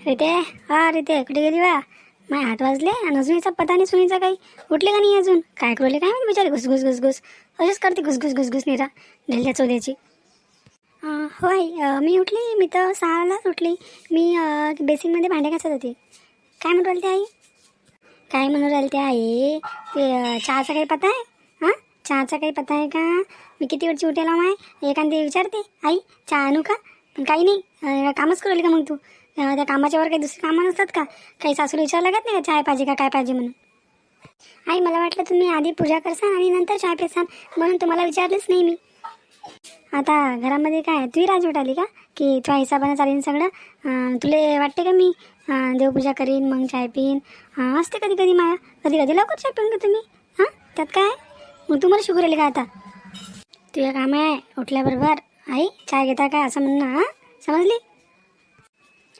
रिते हा रिते कुठे गेली वा माय हात वाजले आणि अजून पता नाही सुनीचा काही. उठले का नाही अजून? काय करू काय माहिती बिचारी घुसघुस घुसघुस. असेच करते घुसघुस घुसघुस निरा. ढेल्या चोल्याची होय मी उठली मी तर सहालाच उठली. मी बेसिनमध्ये भांडे घासत होते. काय म्हणू राहिली ते आई? काय म्हणू राहिली ते आई? ते चहाचा काही पता आहे? हां? चहाचा काही पता आहे का? मी किती वेळची उठायला माय? एखादी विचारते. आई चहा आणू का? पण काही नाही. कामच करू का मग तू? त्या कामाच्यावर काही दुसरी कामं नसतात का? काही सासूला विचारलं लागत नाही का चहा पाहिजे का काय पाहिजे म्हणून? आई मला वाटलं तुम्ही आधी पूजा करसान आणि नंतर चहा पेसान म्हणून तुम्हाला विचारलंच नाही मी. आता घरामध्ये काय तुही राजवट आली का? की तुझ्या हिसाबानं चालेल सगळं? तुला तुले वाटते का मी? देवपूजा करीन मग चाय पिईन? असते कधी कधी माया. कधी कधी लवकर चाय पिऊन का तुम्ही हां त्यात काय? मग तुम्हाला शुगर आली का आता? तुझ्या काम आहे उठल्याबरोबर. आई चाय घेता काय असं म्हणणं हां समजली?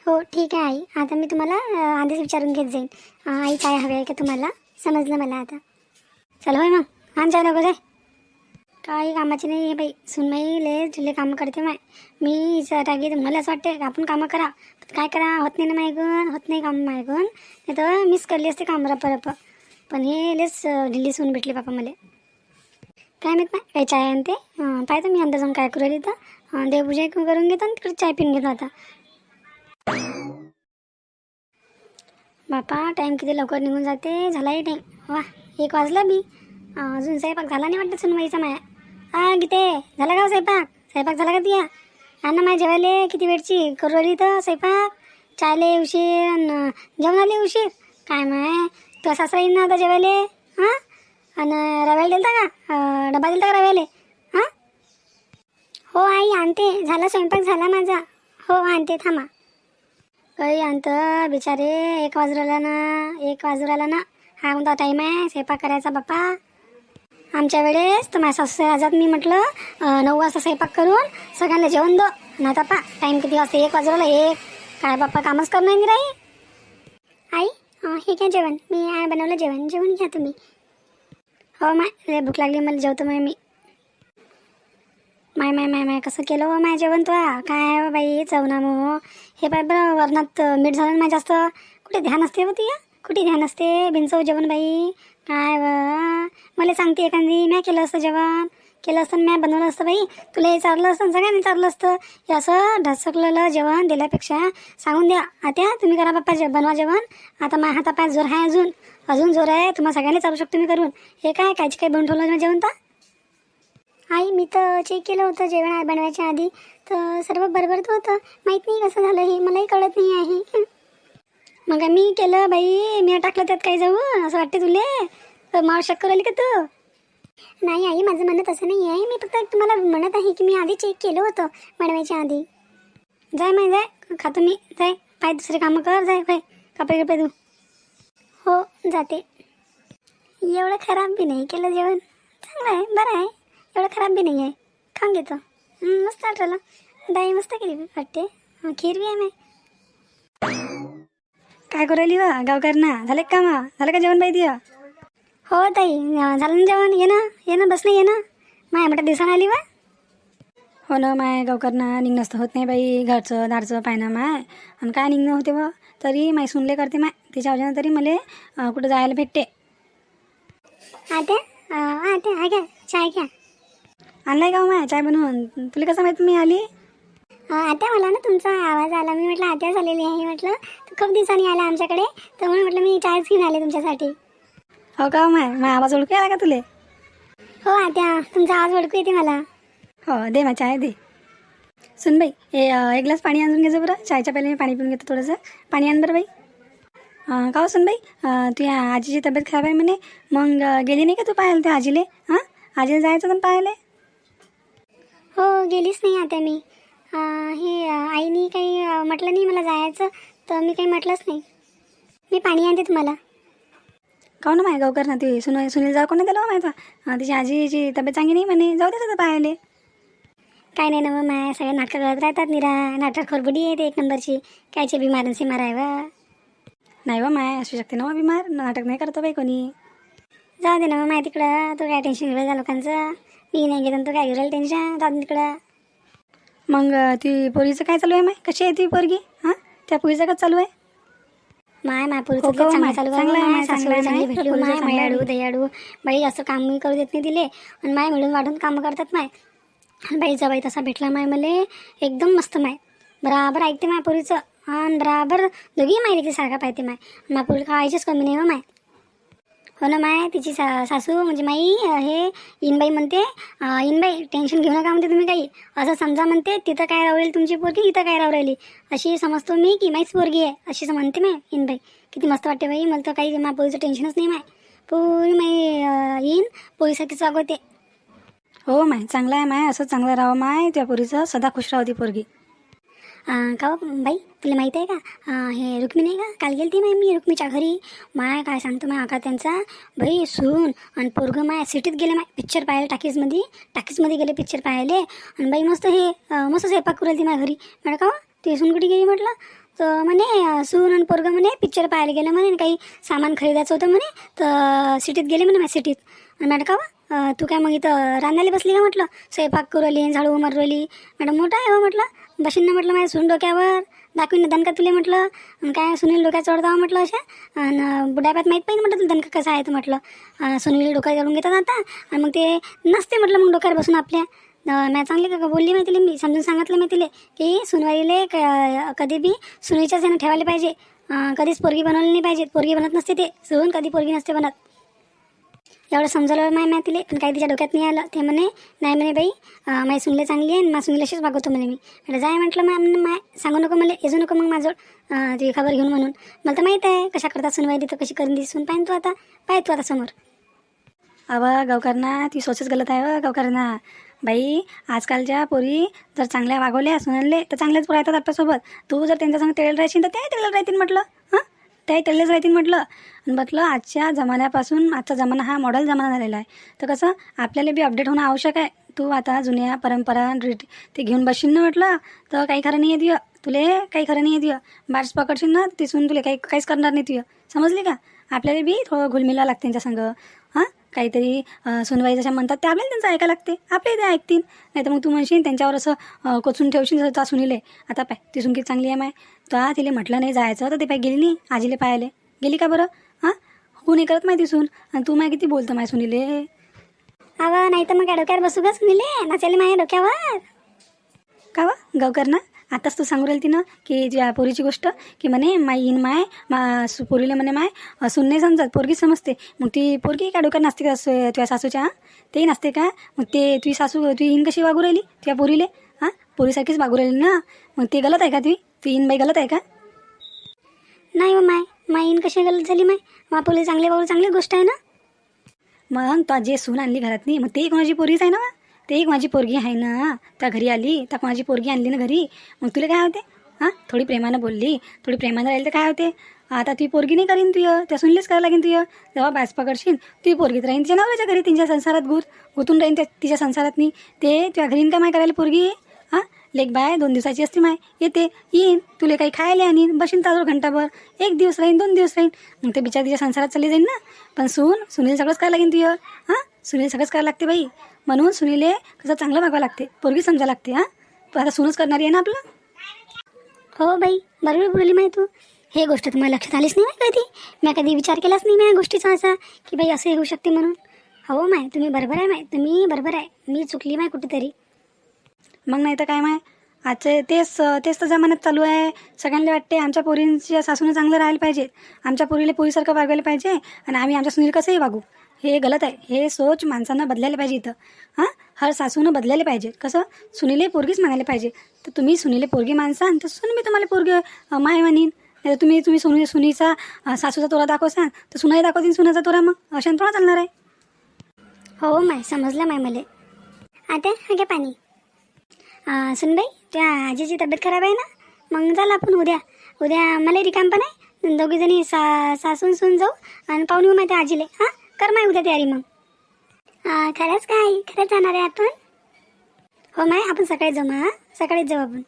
हो ठीक आहे आई. आता मी तुम्हाला आधीच विचारून घेत जाईन. आई काय हवी आहे का तुम्हाला? समजलं मला आता. चल होय मग. आण चाय लवकर जाय. काही कामाची नाही आहे बाई. सुनमाई लय जुले कामं करते माय. मी हिचं टाकी मला असं वाटते का? आपण कामं करा. काय करा? होत नाही ना मायगून होत नाही काम मायगून. नाही तर मिस करली असते काम रप पण हे लस ढिल्ली सून भेटली बापा मला. काय माहीत नाही काय चाय आणते? पाहतो मी अंदाज जाऊन काय करू तर. देवपूजा करून घेतो आणि तिकडे चाय पिऊन घेतो आता. बापा टाईम किती लवकर निघून जाते? झालाही टाईम वा एक वाजला बी. अजून स्वयंपाक झाला नाही वाटतं सुनबाईचा माया. हा गीते झाला का हो स्वयंपाक? स्वयंपाक झाला का तिया हा ना माझ्या जेवायले किती वेळची? करू राहिली तर स्वयंपाक चायले उशीर अन् जेवणाले उशीर. काय माय? तू सासरा येईन ना आता जेवायले? हां आणि रव्याला दिलता का? डबा दिलता का रव्याले? हां हो आई आणते. झाला स्वयंपाक झाला माझा. हो आणते थांबा. अरे आणतं बिचारे एक वाजू राहिला ना एक वाजू राहिला ना. हा कोणता टाईम आहे? स्वयंपाक करायचा बाप्पा. आमच्या वेळेस तर माझ्या सासू आजात मी म्हटलं नऊ वाजता स्वयंपाक करून सगळ्यांना जेवण दो. ना आता पा टाईम किती वाजता? एक वाजू राहिला एक. काय बाप्पा कामच करणं नाही राही आई हे घ्या जेवण. मी आय बनवलं जेवण. जेवण घ्या तुम्ही. हो माय भूक लागली मला जेवतो मग मी. माय माय माय माय कसं केलं हो माय जेवण तो काय हो बाई चवना मो? हे पाय बरं वरणात मीठ झालं माय जास्त. कुठे ध्यान असते होती या कुठे ध्यान असते? बिनचव जेवण बाई. काय व? मला सांगते एखादी म्या केलं असतं जेवण. केलं असतं म्या बनवलं असतं बाई. तुला हे चारलं असतं सगळ्यांनी चारलं असतं. हे असं ढसकलेलं जेवण दिल्यापेक्षा सांगून द्या. आत्या तुम्ही करा बाप्पा जे बनवा जेवण. आता माझ्या हातापाय जोर आहे अजून. अजून जोर आहे तुम्हाला सगळ्यांनी चालू शकतो मी करून. हे काय कायची काय बनवून ठेवलं जेवण तर? आई मी तर चेक केलं होतं जेवण बनवायच्या आधी तर सर्व बरोबर तर होतं. माहीत नाही कसं झालं हे मलाही कळत नाही आहे. मग मी केलं बाई मी टाकलं त्यात काही जाऊ असं वाटते तुले? तर माव शक आली का तू? नाही आई माझं म्हणणं तसं नाही आहे. मी फक्त तुम्हाला म्हणत आहे की मी आधी चेक केलं होतं बनवायच्या आधी. जाय माय जाय. खातो मी जाय. पाय दुसरे कामं कर जाय पाय. कपडे कपडे तू हो जाते. एवढं खराब बी नाही केलं जेवण. चांगलं आहे बरं आहे. एवढं खराब बी नाही आहे खाऊन घेतो. मस्त वाटलं दाई मस्त केली वाटते. खीर बी आहे काय करू राहिली वा? गावकर ना. झाले का कामा? झालं का जेवण बाई दिया हो ताई. झालं ना जेवण? ये ना. ये ना बस ना ये ना. माय मोठ्या दिवसानं आली वा. हो ना माय गावकर ना. निघणं असतं होत नाही बाई. घरचं दारचं पाहिनं माय. आणि काय निघणं होते व? तरी माय सुनले करते माय. तिच्या वजनं तरी मला कुठं जायला भेटते. आत्या अं, आत्या हा घ्या. चाय घ्या. आणलाय का हो माय चाय बनवून तुला कसं माहीत मी आली? अं, आत्या मला ना तुमचा आवाज आला. मी म्हटलं आत्या झालेली आहे. म्हटलं खूप दिवसांनी आला आमच्याकडे. तर म्हणून म्हटलं मी चायच घेऊन आले तुमच्यासाठी. हो का हो माय माय आवाज ओळखू आला का तुले? हो आत्या. तुमचा आवाज ओळखू येते मला. हो दे मा चाय दे. सुन बाई हे अं, एक ग्लास पाणी आणून घे बरं चायच्या पहिले मी पाणी पिऊन घेतो थोडंसं. पाणी आण बरं बाई. अं, का हो सुन बाई? अं, तुझ्या आजीची तब्येत खराब आहे म्हणे. मग अं, गेली नाही का तू पाहायला त्या आजीले? हां? आजीला जायचं पण पाहायला? हो गेलीच नाही आता मी. हे आईनी काही म्हटलं नाही मला जायचं तर मी काही म्हटलंच नाही. मी पाणी आणते तुम्हाला. काहून ना माय गावकर ना ती? सुन सुनील जाऊ कोणी दिलं माहिती? अं, तिची आजीची तब्येत चांगली नाही म्हणे. जाऊ दे पाहायला. काय नाही ना मग माय सगळे नाटकं करत राहतात निरा. नाटक खोरबुडी आहे ते एक नंबरची. कायचे बिमारांची मारायवा नाही वा माय असू शकते ना वा बिमार नाटक नाही करतो बाई कोणी. जाऊ दे ना मग माय तिकडं. तू काय टेन्शन घेऊन लोकांचं? मी नाही घेत तू काय घेऊन टेन्शन जाऊ दे तिकडं. मग ती पोरीचं काय चालू आहे माय? कशी आहे ती पोरगी? हां? त्या पुरीचं का चालू आहे? माय हो का, चांगलं माय? चालू आहे, चांगलं आहे, चांगली माय. भेटली माय. मयाडू दयाडू बाई असं कामही करू देत नाही दिले आणि माय मिळून वाढून कामं करतात माय. बाईचा बाई तसा भेटला माय मले. एकदम मस्त माय. बराबर ऐकते माय पुरीचं. आणि बराबर दोघी माय सारखा पाहते माय. माय पुरी काळजीच कमी नाही हो माय. हो ना माय तिची सा सासू म्हणजे माई हे इनबाई म्हणते. इनबाई टेन्शन घेऊ नका म्हणते तुम्ही काही. असं समजा म्हणते तिथं काय राहू तुमची पोरगी इथं काय राहू अशी समजतो मी की माहीच पोरगी आहे अशी असं म्हणते माय इनबाई. किती मस्त वाटते बाई मला तर काही मा पोरीचं टेन्शनच नाही माय. पोरी माई येईन येईन स्वागत आहे हो माय चांगलं आहे माय असं चांगलं राहावं माय त्या पोरीचं सदा खुश राहू ती पोरगी. का बाई तुला माहिती आहे का हे रुक्मिणी आहे का काल गेलती माय मी रुक्मीच्या घरी माय काय सांगतो माय आका त्यांचा बाई सून आणि पोरगं माय सिटीत गेले माय पिक्चर पाहायला टाकीजमध्ये टाकीजमध्ये गेले पिक्चर पाहायले आणि बाई मस्त हे मस्त स्वयंपाक करेल ती माझ्या घरी म्हटलं का ते सून कुठे गेली म्हटलं तर म्हणे सून आणि पोरगं म्हणे पिक्चर पाहायला गेलं म्हणे आणि काही सामान खरेदायचं होतं म्हणे तर सिटीत गेले म्हणे माझ्या सिटीत. मॅडम का तू काय मग इथं रांधायला बसली का म्हटलं? स्वयंपाक करू राहिली झाडू उमर राहिली मॅडम मोठा आहे हो म्हटलं. बशीन ना म्हटलं माझ्या सून डोक्यावर. दाखवीन दणका तुले म्हटलं. आणि काय सुनील डोक्यात चढतावा म्हटलं अशा. आणि बुढाप्यात माहीत पाहिजे म्हटलं तुला दणका कसा आहे तर म्हटलं सुनील डोक्यात घालून घेतात आता. आणि मग ते नसते म्हटलं मग डोक्यावर बसून आपल्या. मॅ चांगली का बोलली माहिती मी समजून सांगितलं मी तिले की सुनवाईले क- कधी बी सुनीच्याच यानं ठेवायला पाहिजे. कधीच पोरगी बनवली नाही पाहिजे. पोरगी बनत नसते ते. सुन कधी पोरगी नसते बनत. एवढं समजवलं माय मॅ तिले पण काही तिच्या डोक्यात नाही आलं. ते म्हणे नाही म्हणे बाई माझी माई सुनले चांगली आहे आणि मा सुनले अशीच वागवतो म्हणे मी. म्हटलं जाय म्हटलं मॅम माय सांगू नको मला येजू नको मग माझं ती तुझी खबर घेऊन म्हणून. मला तर माहीत आहे कशा करता सुनवाई तर कशी करून दिसून पाहिजे तू आता. पाय तू आता समोर. अव गावकरना ती सोचच गलत आहे व गावकरना बाई आजकालच्या पोरी जर चांगल्या वागवल्या सुनले तर चांगल्याच राहतात आपल्यासोबत तू जर त्यांच्या संग तेल राहशील तर त्याही तेल राहतील म्हटलं हां? त्याही तेलच राहतील म्हटलं. आणि म्हटलं आजच्या जमान्यापासून आजचा जमाना हा मॉडल जमाना झालेला आहे. तर कसं आपल्याला बी अपडेट होणं आवश्यक आहे. तू आता जुन्या परंपरा रीट ते घेऊन बसशील ना म्हटलं तर काही खरं नाही येत तुले काही खरं नाही येत बार्स पकडशील ना तिसून तुले काही काहीच करणार नाही तुझं समजली का? आपल्याला बी थोडं घुलमिला लागते त्यांच्या संग हां? काहीतरी सुनवाई जशा म्हणतात ते आपल्याला त्यांचं ऐकायला लागते. आपले ते ऐकतील. नाही तर मग तू म्हणशील त्यांच्यावर असं कोचून ठेवशील जसं ता सुनीले. आता पाय ती सुनकी चांगली आहे माय. तर तिला म्हटलं नाही जायचं. तर ते पाय गेली नाही आजीले पाहायले गेली का बरं? हां? हो नाही करत माहिती सून? आणि तू माय किती बोलतं माय सुनीले? अवा नाही तर मग काय डोक्यावर बसू का सुनीले. नाचायला माझ्या डोक्यावर. का वा? गावकर ना. आताच तू सांगू राहिली तिनं की ज्या पोरीची गोष्ट की म्हणे माई इन माय मा सु पोरीला म्हणे माय अ, सून नाही समजत पोरगी समजते. मग ती पोरगी का डोक्यात नसते का तुझ्या सासूच्या हां? तेही नसते का? मग ते तुझी सासू तुझी इन कशी वागू राहिली तुझ्या पोरीले हां? पोरीसारखीच वागू राहिली ना? मग ते गलत आहे का तुझी ती इन बाई गलत आहे का? नाही हो माय माईन कशी गलत झाली माय? मापोली चांगले भाऊ चांगली गोष्ट आहे ना? मग तो जे सून आणली घरात नाही मग ते एक माझी पोरगीच आहे ना? ते एक माझी पोरगी आहे ना त्या घरी आली त्या माझी पोरगी आणली ना घरी. मग तुला काय होते? हां? थोडी प्रेमानं बोलली थोडी प्रेमानं राहिली तर काय होते? आता ती पोरगी नाही करीन तुय त्या सुनलीच करायला लागेन तुय जेव्हा बॅस पकडशील ती पोरगीत राहीन. तिच्या नवऱ्याच्या घरी तिच्या संसारात गुत गुतून राहीन त्या तिच्या संसारात नाही ते तुझ्या घरी काय माय करायला पोरगी? हां? लेख बाय दोन दिवसाची असते माय. येते येईन तुले काही खायला आणीन बशीन ताजवर घंटाभर. एक दिवस राहीन दोन दिवस राहीन. मग ते बिचार तिच्या संसारात चालले जाईन ना. पण सून सुनील सगळंच करायला लागेल तुझं हां? सुनील सगळंच करायला लागते बाई. म्हणून सुनीले कसं चांगलं वागावं लागते. पोरगी समजा लागते हां? पण आता सूनच करणारी आहे ना आपलं? हो बाई बरोबर बोलली माय तू. हे गोष्ट तुम्हाला लक्षात आलीच नाही माय कधी. मी कधी विचार केलाच नाही माझ्या गोष्टीचा असा की बाई असं होऊ शकते म्हणून. हो माय तुम्ही बरोबर आहे माय. तुम्ही बरोबर आहे. मी चुकली माय कुठेतरी. मग नाही तर काय माय? आजचे तेच तेच तर जमान्यात चालू आहे. सगळ्यांना वाटते आमच्या पोरींच्या सासूनं चांगलं राहायला पाहिजे. आमच्या पोरीला पोरीसारखं वागायला पाहिजे आणि आम्ही आमच्या सुनील कसंही वागू. हे गलत आहे. हे सोच माणसांना बदलायला पाहिजे इथं. हां? हर सासूनं बदलायला पाहिजे. कसं? सुनीले पोरगीच म्हणायला पाहिजे. तर तुम्ही सुनीले पोरगी माणसान तर सुन मी तुम्हाला पोरगी माय म्हणीन. नाही तर तुम्ही तुम्ही सुनी सुनीचा सासूचा तोरा दाखवसान तर सुनाही दाखवतील सुनाचा तोरा मग. अशा थोडा चालणार आहे. हो माय समजलं माय मला. आता हा घ्या पाणी. सुनबाई त्या आजीची तब्येत खराब आहे ना? मग झालं आपण उद्या. उद्या मला रिकाम पण आहे. दोघीजणी सा सासून सून जाऊ आणि पाहून येऊ माहिती आजीले. हां? कर माय उद्या तयारी मग. खरंच काय? खरंच जाणार आहे आपण? हो माय आपण सकाळी जाऊ मग हां? सकाळीच जाऊ आपण.